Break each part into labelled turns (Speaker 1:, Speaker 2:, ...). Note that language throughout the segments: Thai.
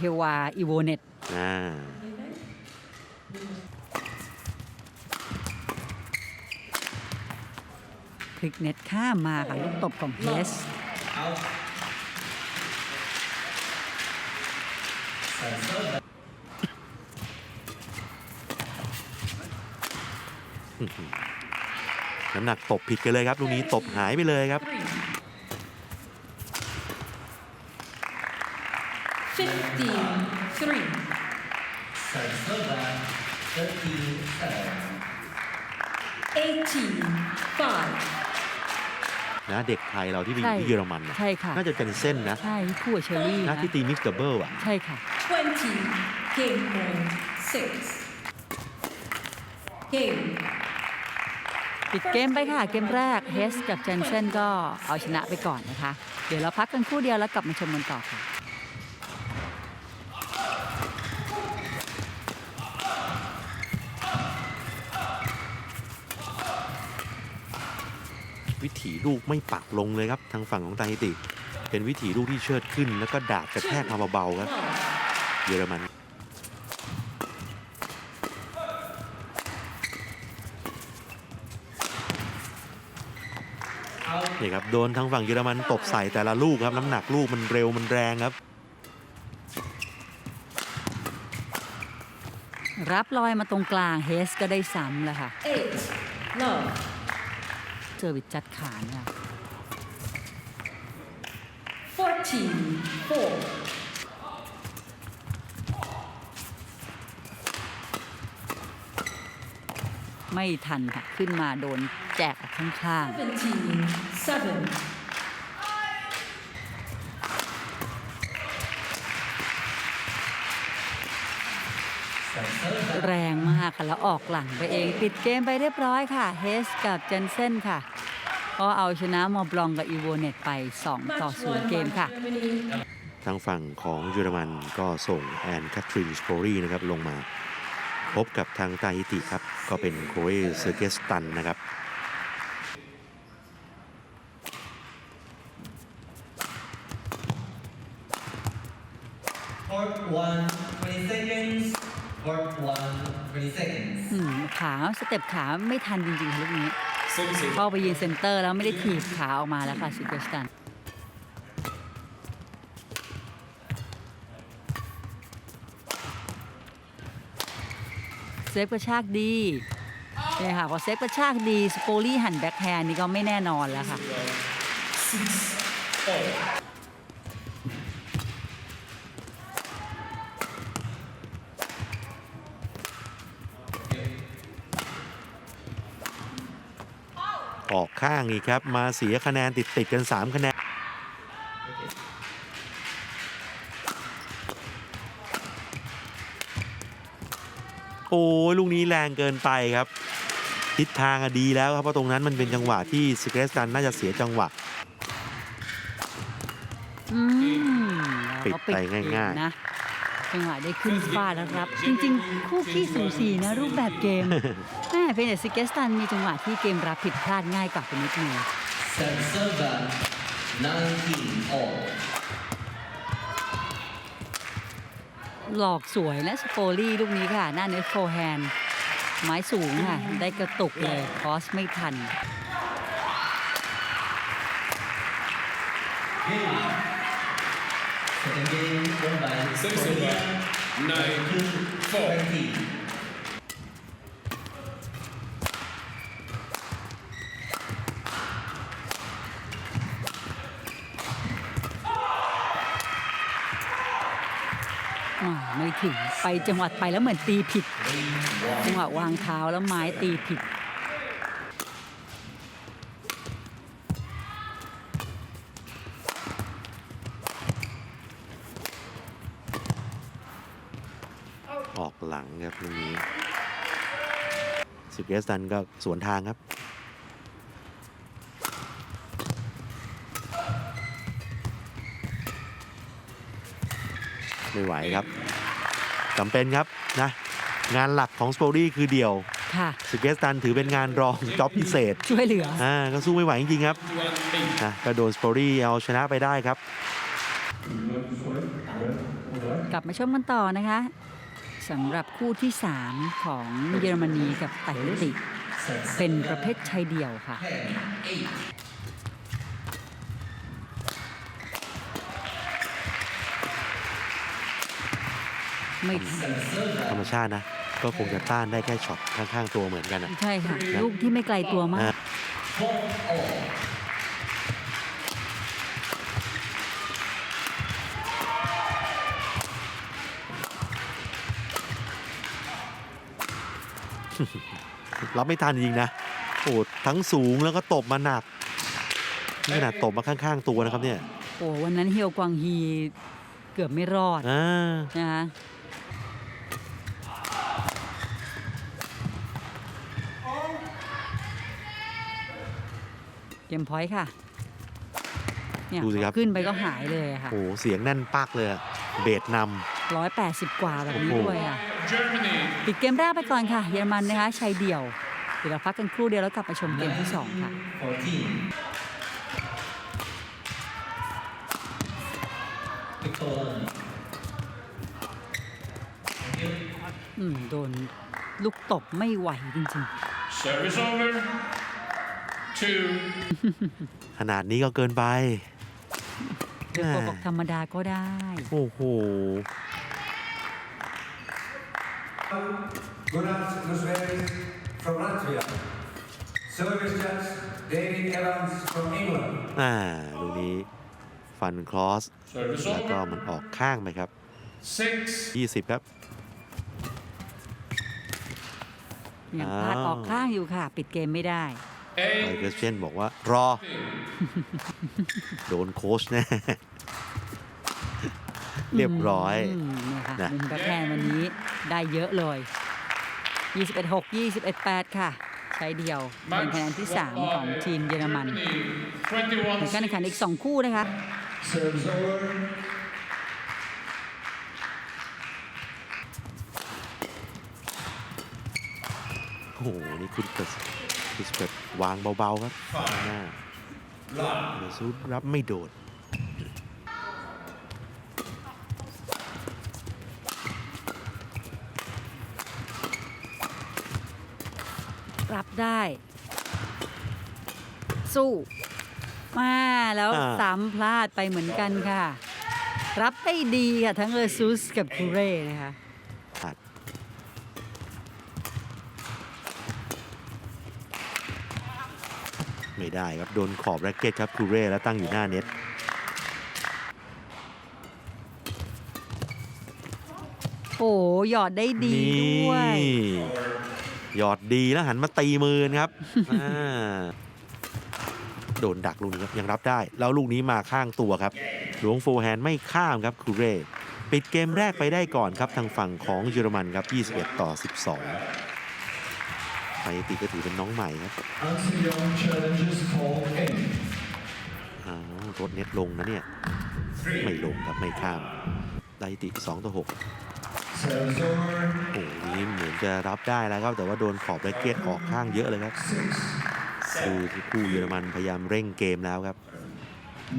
Speaker 1: เฮวาอีโวเน็ต
Speaker 2: อ่า
Speaker 1: พลิกเน็ตข้ามมาค่ะลูกตบของเฮส
Speaker 2: น้ำหนักตบผิดกันเลยครับลูกนี้ตบหายไปเลยครับ
Speaker 3: Fifteen, three. Eighteen, five.
Speaker 2: นะเด็กไทยเราที่ไปอ
Speaker 1: ใช่
Speaker 2: ยู่ที่เยอรมันน่ะ
Speaker 1: ใช่ค่ะ
Speaker 2: น่าจะเป็นเส้นนะ
Speaker 1: ใช่คู่กับเชอรี่
Speaker 2: นะ
Speaker 1: นะ
Speaker 2: ที่ตีมิกซ์ดับเบิลอะ
Speaker 1: ใช่ค่ะ
Speaker 3: Twenty, game point, six. Game.
Speaker 1: ปิดเกมไปค่ะ เกมแรกเฮสกับเจนเซนก็เอาชนะไปก่อนนะคะ เดี๋ยวเราพักกันครู่เดียวแล้วกลับมาชมกันต่อค่ะ
Speaker 2: ลูกไม่ปักลงเลยครับ ทางฝั่งของตาฮิติ เป็นวิถีลูกที่เชิดขึ้น แล้วก็ดาบกระแทกมาเบาๆครับ
Speaker 3: Love.
Speaker 2: เยอรมันนี่ครับโดนทางฝั่งเยอรมันตบใส่แต่ละลูกครับ น้ำหนักลูกมันเร็วมันแรงครับ
Speaker 1: รับลอยมาตรงกลางเฮสก็ได้ซ้ำแล้วค่ะ
Speaker 3: Eight. Love.
Speaker 1: เจอวิดจัดขานค่ะ
Speaker 3: Fourteen, four.
Speaker 1: ไม่ทันค่ะ ขึ้นมาโดนแจกข้าง
Speaker 3: Seventeen, seven.
Speaker 1: ๆ แรงมากค่ะ แล้วออกหลังไปเอง ปิดเกมไปเรียบร้อยค่ะ เฮสกับเจนเซนค่ะ ก็เอาชนะมอบลองกับอีโวเน็ตไป 2 ต่อ
Speaker 3: Match
Speaker 1: 0
Speaker 3: one
Speaker 1: เกม
Speaker 3: by
Speaker 1: ค่ะ
Speaker 3: Germany.
Speaker 2: ทางฝั่งของเยอรมันก็ส่งแอนแคทรินสโปรีนะครับลงมา พบกับทางตาฮิติครับ ก็เป็นโคเอเซอร์เกสตันนะครับ
Speaker 4: Court one, 20 seconds. Court one, 20 seconds.
Speaker 1: อืม ขาสเต็ปขาไม่ทันจริงๆค่ะลูกนี้เข้าไปยืนเซนเตอร์แล้วไม่ได้ถีบขาออกมาแล้วค่ะซิเกสตันเซฟกระชากดีเนี่ยค่ะพอเซฟกระชากดีสโปลี่หันแบ็คแฮนด์นี่ก็ไม่แน่นอนแล้วค่ะ
Speaker 2: ออกข้างอีกครับ มาเสียคะแนนติดติดๆกัน 3 คะแนน โอ้ยลูกนี้แรงเกินไปครับ ทิศทางอะดีแล้วครับ เพราะตรงนั้นมันเป็นจังหวะที่สเกรสตันน่าจะเสียจังหวะ
Speaker 1: อืมแล้วก็
Speaker 2: ปิดไปง่ายๆ
Speaker 1: เกมนะ จังหวะได้ขึ้นฟาดแล้วรับ จริงๆ คู่ขี้สูสีนะรูปแบบเกมแม่เป็นแต่ซิเกสตันมีจังหวะที่เกมรับผิดพลาดง่ายกว่าไปนิดนึง
Speaker 4: Serve 19 all.
Speaker 1: หลอกสวยและสโปลี่ลูกนี้ค่ะ หน้าเน็ตโฟแฮนด์ไม้สูงค่ะ ได้กระตุกเลยคอสไม่ทัน
Speaker 5: Six over Nine, four.
Speaker 1: อ่าไม่ถึงไปจังหวัดไปแล้วเหมือนตีผิด จังหวะวางเท้าแล้วไม้ตีผิด
Speaker 2: ออกหลังครับลูกนี้ส เกรสตันก็สวนทางครับ ไม่ไหวครับจำเป็นครับนะ งานหลักของสโปรี่คือเดี่ยว
Speaker 1: ค่ะ
Speaker 2: สเกสตันถือเป็นงานรองจ็อบพิเศษ
Speaker 1: ช่วยเหลือ
Speaker 2: อ่าก็สู้ไม่ไหวจริงๆครับ
Speaker 5: One, eight.
Speaker 2: นะก็โดนสโปรี่เอาชนะไปได้ครับ
Speaker 1: กลับมาชมกันต่อนะคะ สำหรับคู่ที่ 3 ของเยอรมนีกับไต้หวันติเป็นประเภทชายเดี่ยวค่ะ ไม่ทัน
Speaker 2: ธรรมชาตินะ ก็คงจะต้านได้แค่ช็อตข้างๆตัวเหมือนกันอะ
Speaker 1: ใช่ค่ะ ลูกที่ไม่ไกลตัวมาก
Speaker 2: รับไม่ทันจริงๆนะโอ้ทั้งสูงแล้วก็ตบมาหนักนี่ขนาดตบมาข้าง ๆ ตัวนะครับเนี่ย
Speaker 1: โอ้วันนั้นเฮียวกวางฮีเกือบไม่รอด
Speaker 2: อ่า
Speaker 1: นะคะเกมพอยต์ค่ะ เนี่ย
Speaker 2: ดูสิครับ
Speaker 1: ขึ้นไปก็หายเลยอะค่ะ
Speaker 2: โอ้เสียงแน่นปักเลยอะเบสน
Speaker 1: ร้อยแปดสิบกว่าแบบนี้
Speaker 2: โอ้โห
Speaker 1: ด้วยอะ
Speaker 5: Germany.
Speaker 1: ปิดเกมแรกไปก่อนค่ะ เยอรมันนะคะชัยเดี่ยว เดี๋ยวเราพักกันครู่เดียวแล้วกลับมาชมเกมที่ 2 ค่ะ
Speaker 4: 14 Victor
Speaker 1: อืมโดนลูกตบไม่ไหวจริง
Speaker 5: Service over. Two. ำ
Speaker 2: ขนาดนี้ก็เกินไป
Speaker 1: ๆเดี๋ยวบอกธรรมดาก็ได้
Speaker 2: โอ้โห
Speaker 6: Gunnar Musveris from Latvia. Service judge David Evans from England.
Speaker 2: อ่าลูกนี้ฟันครอส
Speaker 5: Service
Speaker 2: แล้วก็
Speaker 5: over.
Speaker 2: มันออกข้างไปครับ
Speaker 5: Six.
Speaker 2: 20 ครับ
Speaker 1: ยังพลาด
Speaker 2: อ้าว
Speaker 1: ออกข้างอยู่ค่ะ ปิดเกมไม่ได้
Speaker 2: ไอ
Speaker 5: Eight.
Speaker 2: เกรเชนบอกว่ารอ โดนโค้ชแน่ เรียบร้อย
Speaker 1: มเนี่ยค่ะ
Speaker 2: นะ
Speaker 1: มุมแบ็คแฮนด์วันนี้ได้เยอะเลย 21 6 21 8 ค่ะ ใช้เดียวเป็นคะแนนที่ 3 ของทีมเยอรมัน
Speaker 5: Germany.
Speaker 1: เหมือนการแข่งขัน
Speaker 5: 21.
Speaker 1: อีก 2 คู่นะคะ
Speaker 6: Serves over.
Speaker 2: โอ้โห นี่คุณเกิดคุณเกิดวางเบา ๆ ครับข้างหน้าเดซูดรับไม่โดด
Speaker 1: ได้ สู้มาแล้ว
Speaker 2: อ่า
Speaker 1: สามพลาดไปเหมือนกันค่ะ รับได้ดีค่ะ ทั้งเออร์ซุสกับคูเร่นะคะ
Speaker 2: อัดไม่ได้ครับ โดนขอบแร็กเก็ตครับคูเร่แล้วตั้งอยู่หน้าเน็ต
Speaker 1: โอ้หยอดได้ดีด้วย
Speaker 2: นี่ หยอดดีแล้วหันมาตีมือครับโดนดักลูกนี้ครับยังรับได้ แล้วลูกนี้มาข้างตัวครับ หลวงโฟร์แฮนด์ไม่ข้ามครับคูเร่ปิดเกมแรกไปได้ก่อนครับทางฝั่งของเยอรมันครับ 21 ต่อ 12ไทยติก็ถือเป็นน้องใหม่ครับอ้าวรถเน็ตลงนะเนี่ย ไม่ลงครับไม่ข้ามไดติ2ต่อ 6 นี่เหมือนจะรับได้แล้วครับ แต่ว่าโดนขอบแร็กเก็ตออกข้างเยอะเลยครับ
Speaker 6: Six.
Speaker 2: ดูคู่เยอรมันพยายามเร่งเกมแล้วครับ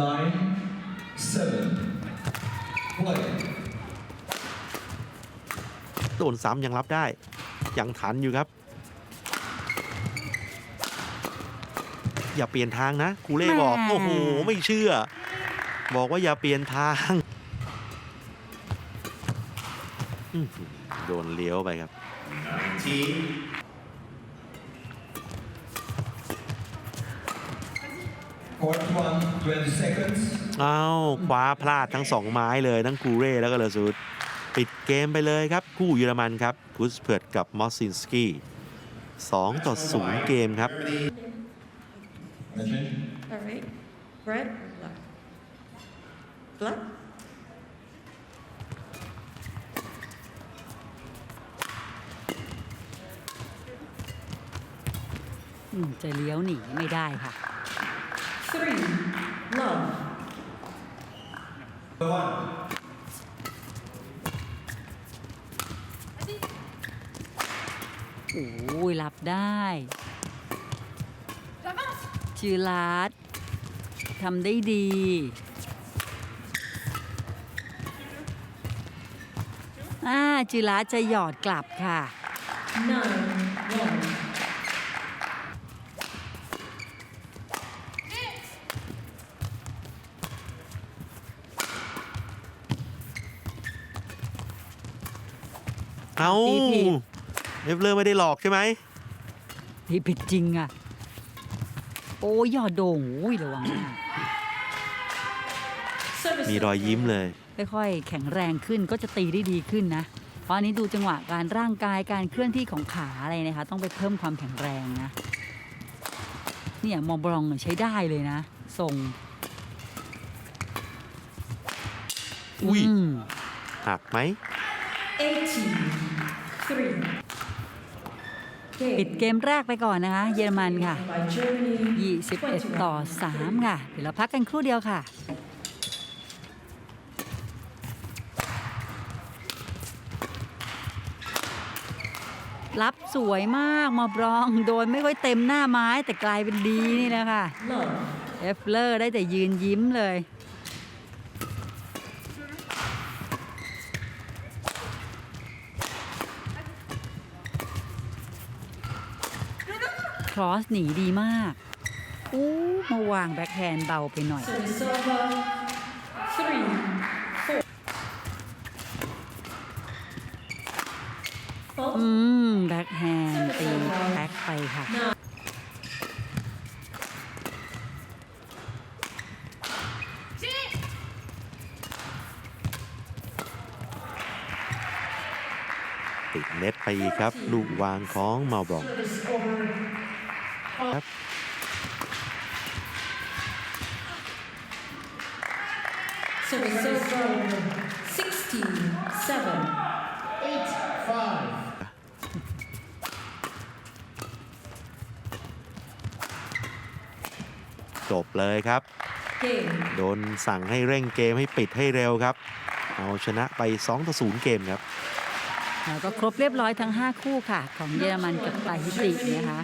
Speaker 6: Nine. Seven. Play.
Speaker 2: โดนซ้ำยังรับได้ ยังทันอยู่ครับ อย่าเปลี่ยนทางนะคูเล่บอก
Speaker 1: แม่
Speaker 2: โอ้โห ไม่เชื่อ บอกว่าอย่าเปลี่ยนทางอื้อหือ โดนเลี้ยวไปครับ
Speaker 6: Court one. Twenty seconds.
Speaker 2: อ้าวคว้าพลาดทั้งสองไม้เลยทั้งคูเร่แล้วก็เลอซูดปิดเกมไปเลยครับ คู่เยอรมันครับพุสเพิร์ดกับมอสซินสกี้2ต่อ0เกมครับ
Speaker 6: Imagine.
Speaker 3: All right. Red or black? Black?
Speaker 1: จะเลี้ยวหนีไม่ได้ค่ะ
Speaker 3: Three. Love.
Speaker 6: One.
Speaker 1: โอ้ยรับได้จิลาดทำได้ดีอ่าจิระจะหยอดกลับค่ะ
Speaker 3: Nine,
Speaker 2: เอา
Speaker 1: ตีผิด
Speaker 2: เอฟเลอร์ไม่ได้หลอกใช่ไหม
Speaker 1: พี่ผิดจริงอะ โอ้ยหยอดโด่งโอ้ยระวังมาก
Speaker 3: Service
Speaker 2: มีรอยยิ้มเลย
Speaker 1: ค่อยๆแข็งแรงขึ้นก็จะตีได้ดีขึ้นนะ เพราะอันนี้ดูจังหวะการร่างกายการเคลื่อนที่ของขาอะไรนะคะ ต้องไปเพิ่มความแข็งแรงนะ เนี่ยมองบลองใช้ได้เลยนะส่ง
Speaker 2: อุ้ย
Speaker 1: ม
Speaker 2: หักไหม
Speaker 3: Eighteen, three.
Speaker 1: ปิด
Speaker 3: Game
Speaker 1: เกมแรกไปก่อนนะคะ เยอรมันค่ะ
Speaker 3: by Germany.
Speaker 1: 21 ต่อ 3 ค่ะ เดี๋ยวเราพักกันครู่เดียวค่ะรับสวยมากมาบรองโดนไม่ค่อยเต็มหน้าไม้แต่กลายเป็นดีนี่นะคะ
Speaker 3: Love.
Speaker 1: เอฟเลอร์ได้แต่ยืนยิ้มเลย ครอสหนีดีมากอู้มาวางแบ็คแฮนด์เบาไปหน่อย อืม แบ็คแฮนด์ตีแบ็คไปค่ะ
Speaker 2: ติดเน็ตไปอีกครับ ลูกวางของมาบอง จบเลยครับ
Speaker 3: Game.
Speaker 2: โดนสั่งให้เร่งเกมให้ปิดให้เร็วครับ เอาชนะไป2ต่อ0เกมครับ
Speaker 1: แล้วก็ครบเรียบร้อยทั้ง 5 คู่ค่ะ ของเยอรมันกับไตฮิตินะคะ